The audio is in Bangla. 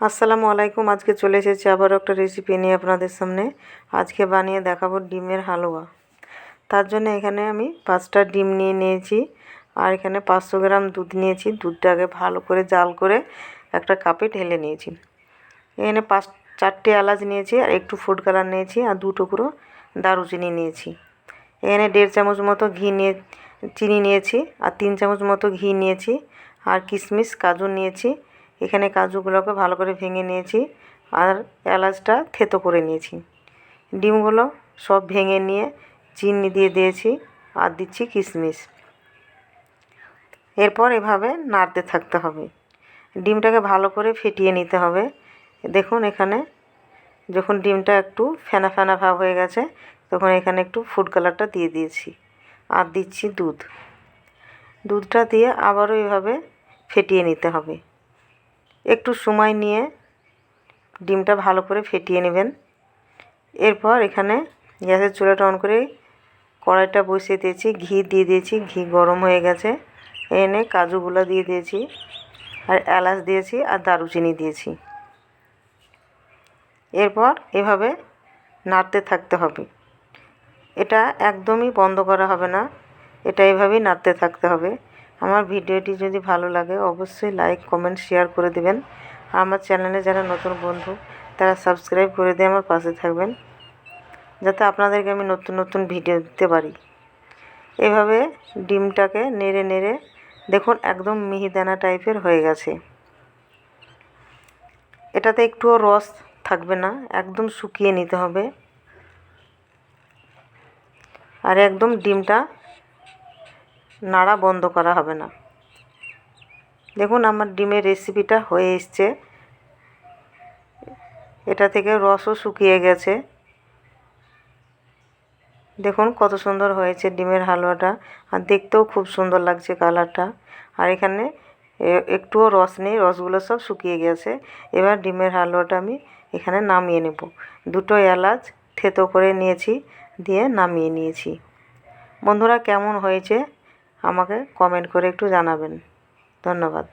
আসসালামু আলাইকুম। আজকে চলে এসেছি আবারও একটা রেসিপি নিয়ে আপনাদের সামনে। আজকে বানিয়ে দেখাবো ডিমের হালুয়া। তার জন্য এখানে আমি পাঁচটা ডিম নিয়ে নিয়েছি আর এখানে পাঁচশো গ্রাম দুধ নিয়েছি। দুধটাকে ভালো করে জাল করে একটা কাপে ঢেলে নিয়েছি। এখানে পাঁচ, চারটে এলাচ নিয়েছি আর একটু ফুড কালার নিয়েছি আর দু টুকরো দারুচিনি নিয়েছি। এখানে দেড় চামচ মতো ঘি নিয়ে, চিনি নিয়েছি আর তিন চামচ মতো ঘি নিয়েছি আর কিশমিশ, কাজু নিয়েছি। এখানে কাজুগুলোকে ভালো করে ভেঙে নিয়েছি আর এলাচটা থেতো করে নিয়েছি। ডিমগুলো সব ভেঙে নিয়ে চিনি দিয়ে দিয়েছি আর দিচ্ছি কিশমিশ। এরপর এভাবে নাড়তে থাকতে হবে। ডিমটাকে ভালো করে ফেটিয়ে নিতে হবে। দেখুন এখানে যখন ডিমটা একটু ফেনা ফেনা ভাব হয়ে গেছে, তখন এখানে একটু ফুড কালারটা দিয়ে দিয়েছি আর দিচ্ছি দুধ। দুধটা দিয়ে আবারও এভাবে ফেটিয়ে নিতে হবে। একটু সময় নিয়ে ডিমটা ভালো করে ফেটিয়ে নেবেন। এরপর এখানে গ্যাসের চুলাটা অন করে কড়াইটা বসিয়ে দিয়েছি, ঘি দিয়ে দিয়েছি, ঘি গরম হয়ে গেছে। এনে কাজুগুলো দিয়ে দিয়েছি, আর এলাচ দিয়েছি, আর দারুচিনি দিয়েছি। এরপর এভাবে নাড়তে থাকতে হবে। এটা একদমই বন্ধ করা হবে না, এটা এভাবেই নাড়তে থাকতে হবে। আমার ভিডিওটি যদি ভালো লাগে, অবশ্যই লাইক কমেন্ট শেয়ার করে দেবেন। আমার চ্যানেলে যারা নতুন বন্ধু, তারা সাবস্ক্রাইব করে দিয়ে আমার পাশে থাকবেন, যাতে আপনাদেরকে আমি নতুন নতুন ভিডিও দিতে পারি। এভাবে ডিমটাকে নেড়ে নেড়ে, দেখুন একদম মিহিদানা টাইপের হয়ে গেছে। এটাতে একটুও রস থাকবে না, একদম শুকিয়ে নিতে হবে। আর একদম ডিমটা নাড়া বন্ধ করা হবে না। দেখুন আমার ডিমের রেসিপিটা হয়ে এসছে। এটা থেকে রসও শুকিয়ে গেছে। দেখুন কত সুন্দর হয়েছে ডিমের হালুয়াটা। আর দেখতেও খুব সুন্দর লাগছে কালারটা। আর এখানে একটুও রস নেই, রসগুলো সব শুকিয়ে গেছে। এবার ডিমের হালুয়াটা আমি এখানে নামিয়ে নেব। দুটো এলাচ থেতো করে নিয়েছি, দিয়ে নামিয়ে নিয়েছি। বন্ধুরা, কেমন হয়েছে? আমাকে কমেন্ট করে একটু জানাবেন। ধন্যবাদ।